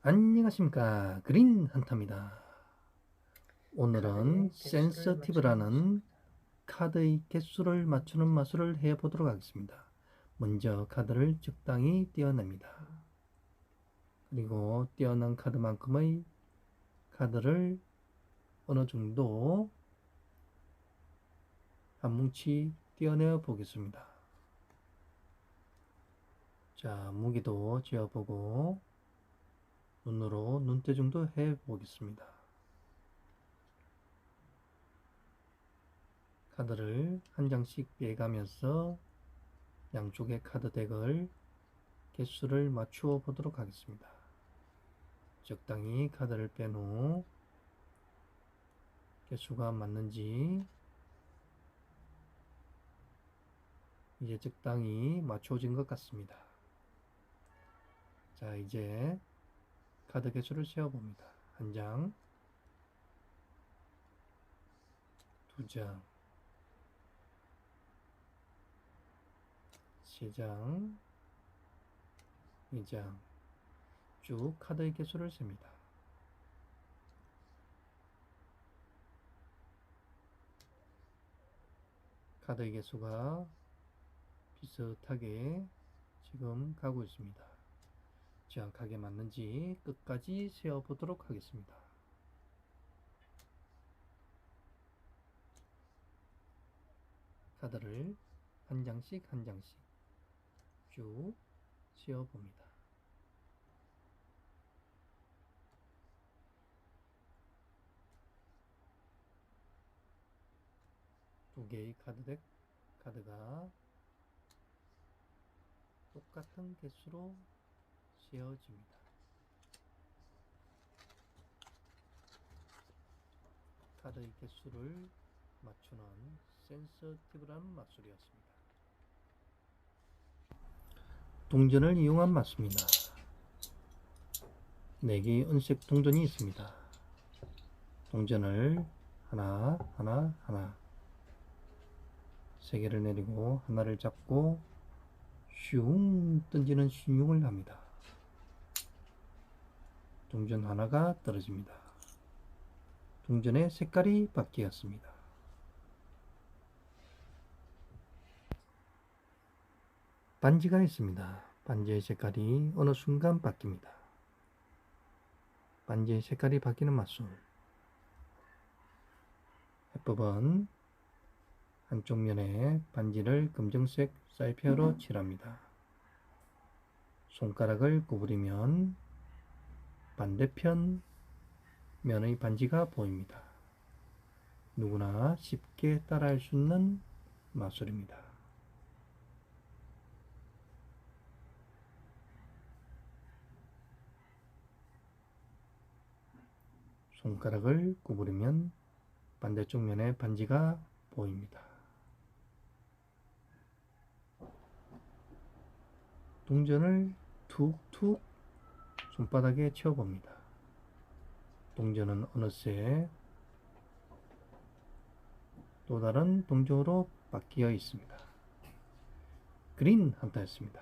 안녕하십니까 그린 헌터입니다. 오늘은 센서티브라는 카드의 개수를 맞추는 마술을 해보도록 하겠습니다. 먼저 카드를 적당히 떼어냅니다. 그리고 떼어난 카드만큼의 카드를 어느 정도 한 뭉치 떼어내어 보겠습니다. 자, 무기도 지어보고 눈으로 눈대중도 해 보겠습니다. 카드를 한 장씩 빼가면서 양쪽의 카드 덱을 개수를 맞추어 보도록 하겠습니다. 적당히 카드를 뺀 후 개수가 맞는지 이제 적당히 맞춰진 것 같습니다. 자, 이제 카드 개수를 세어봅니다. 한 장, 두 장, 세 장, 네 장, 쭉 카드의 개수를 셉니다. 카드의 개수가 비슷하게 지금 가고 있습니다. 정확하게 맞는지 끝까지 세어보도록 하겠습니다. 카드를 한 장씩 한 장씩 쭉 세어봅니다. 두 개의 카드덱 카드가 똑같은 개수로 세어집니다. 카드의 개수를 맞추는 센서티브라는 마술이었습니다. 동전을 이용한 마술입니다. 4개의 은색 동전이 있습니다. 동전을 하나, 하나, 하나 세 개를 내리고 하나를 잡고 슝 던지는 신용을 합니다. 동전 하나가 떨어집니다. 동전의 색깔이 바뀌었습니다. 반지가 있습니다. 반지의 색깔이 어느 순간 바뀝니다. 반지의 색깔이 바뀌는 마술. 해법은 한쪽 면에 반지를 검정색 사이페어로 칠합니다. 손가락을 구부리면 반대편 면의 반지가 보입니다. 누구나 쉽게 따라할 수 있는 마술입니다. 손가락을 구부리면 반대쪽 면에 반지가 보입니다. 동전을 툭툭 손바닥에 채워봅니다. 동전은 어느새 또 다른 동전으로 바뀌어 있습니다. 그린 헌터였습니다.